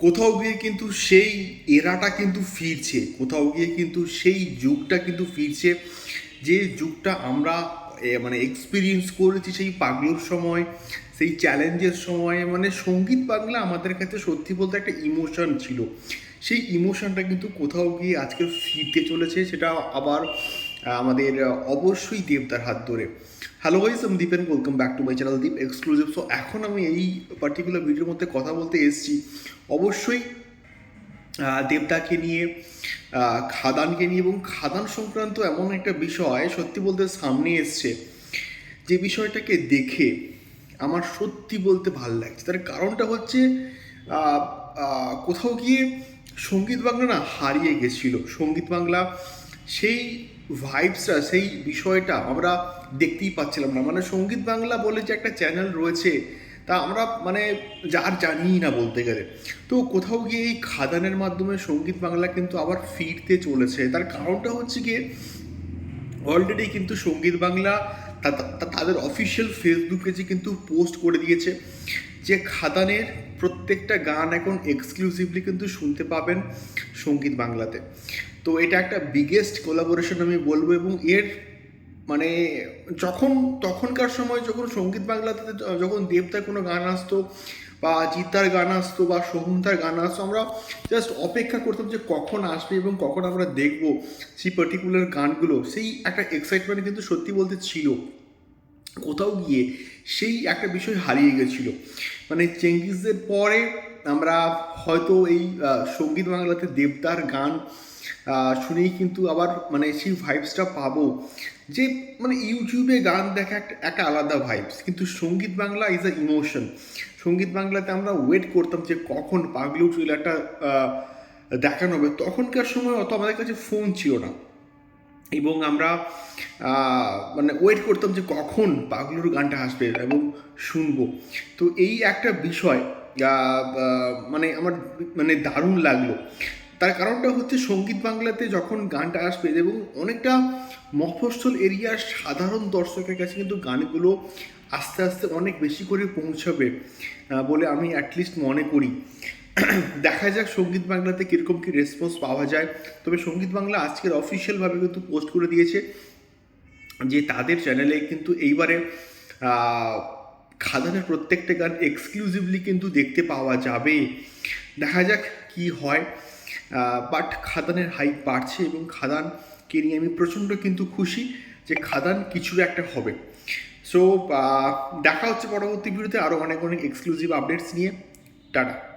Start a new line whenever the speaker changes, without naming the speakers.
কোথাও গিয়ে কিন্তু সেই এরাটা কিন্তু ফিরছে, কোথাও গিয়ে কিন্তু সেই যুগটা কিন্তু ফিরছে, যে যুগটা আমরা মানে এক্সপিরিয়েন্স করেছি সেই পাগলোর সময়, সেই চ্যালেঞ্জের সময় মানে সংগীত বাংলা আমাদের কাছে সত্যি বলতে একটা ইমোশন ছিল। সেই ইমোশনটা কিন্তু কোথাও গিয়ে আজকে ফিরতে চলেছে, সেটা আবার আমাদের অবশ্যই দেবদার হাত ধরে। হ্যালো গাইস আমি Dipen welcome back to my channel Deep exclusive so এখন আমি এই পার্টিকুলার ভিডিওর মধ্যে কথা বলতে এসেছি। অবশ্যই দেবদাকে নিয়ে খাদানকে নিয়ে এবং খাদান সংক্রান্ত এমন একটা বিষয় সত্যি বলতে সামনে এসছে, যে বিষয়টাকে দেখে আমার সত্যি বলতে ভালো লাগছে। তার কারণটা হচ্ছে কোথাও গিয়ে সংগীত বাংলা না হারিয়ে গেছিল। সংগীত বাংলা সেই ভাইবসটা সেই বিষয়টা আমরা দেখতেই পাচ্ছিলাম না। মানে সংগীত বাংলা বলে যে একটা চ্যানেল রয়েছে, তা আমরা মানে যার জানিই না বলতে গেলে। তো কোথাও গিয়ে এই খাদানের মাধ্যমে সংগীত বাংলা কিন্তু আবার ফিরতে চলেছে। তার কারণটা হচ্ছে গিয়ে অলরেডি কিন্তু সংগীত বাংলা তাদের অফিসিয়াল ফেসবুক পেজে কিন্তু পোস্ট করে দিয়েছে যে খাদানের প্রত্যেকটা গান এখন এক্সক্লুসিভলি কিন্তু শুনতে পাবেন সংগীত বাংলাতে। তো এটা একটা বিগেস্ট কোলাবোরেশন আমি বলব এবং এর মানে যখন তখনকার সময় যখন সংগীত বাংলাতে যখন দেবতার কোনো গান আসতো বা জিতার গান আসতো বা সোহমতার গান আসতো, আমরা জাস্ট অপেক্ষা করতাম যে কখন আসবে এবং কখন আমরা দেখব সেই পার্টিকুলার গানগুলো। সেই একটা এক্সাইটমেন্ট কিন্তু সত্যি বলতে ছিল। কোথাও গিয়ে সেই একটা বিষয় হারিয়ে গেছিল। মানে চেঙ্গিসদের পরে আমরা হয়তো এই সংগীত বাংলাতে দেবদার গান শুনেই কিন্তু আবার মানে সেই ভাইবসটা পাবো। যে মানে ইউটিউবে গান দেখা একটা একটা আলাদা ভাইবস কিন্তু সংগীত বাংলা ইজ আ ইমোশন সংগীত বাংলাতে আমরা ওয়েট করতাম যে কখন পাগলু ট্রেলারটা দেখানো হবে। তখনকার সময় অত আমাদের কাছে ফোন ছিল না। এবং আমরা মানে ওয়েট করতাম যে কখন পাগলুর গানটা আসবে এবং শুনব। তো এই একটা বিষয় মানে আমার মানে দারুণ লাগল। তার কারণটা হচ্ছে সংগীত বাংলাতে যখন গানটা আসবে এবং অনেকটা মফস্বল এরিয়ার সাধারণ দর্শকের কাছে কিন্তু গানগুলো আস্তে আস্তে অনেক বেশি করে পৌঁছাবে বলে আমি অ্যাটলিস্ট মনে করি। দেখা যাক সংগীত বাংলাতে কীরকম কী রেসপন্স পাওয়া যায়। তবে সংগীত বাংলা আজকের অফিসিয়ালভাবে কিন্তু পোস্ট করে দিয়েছে যে তাদের চ্যানেলে কিন্তু এইবারে খাদানের প্রত্যেকটা গান এক্সক্লুসিভলি কিন্তু দেখতে পাওয়া যাবে। দেখা যাক কি হয়। বাট খাদানের হাইপ বাড়ছে এবং খাদানকে নিয়ে আমি প্রচণ্ড কিন্তু খুশি যে খাদান কিছু একটা হবে। সো দেখা হচ্ছে পরবর্তী ভিডিওতে আরও অনেক অনেক এক্সক্লুসিভ আপডেটস নিয়ে। টাটা।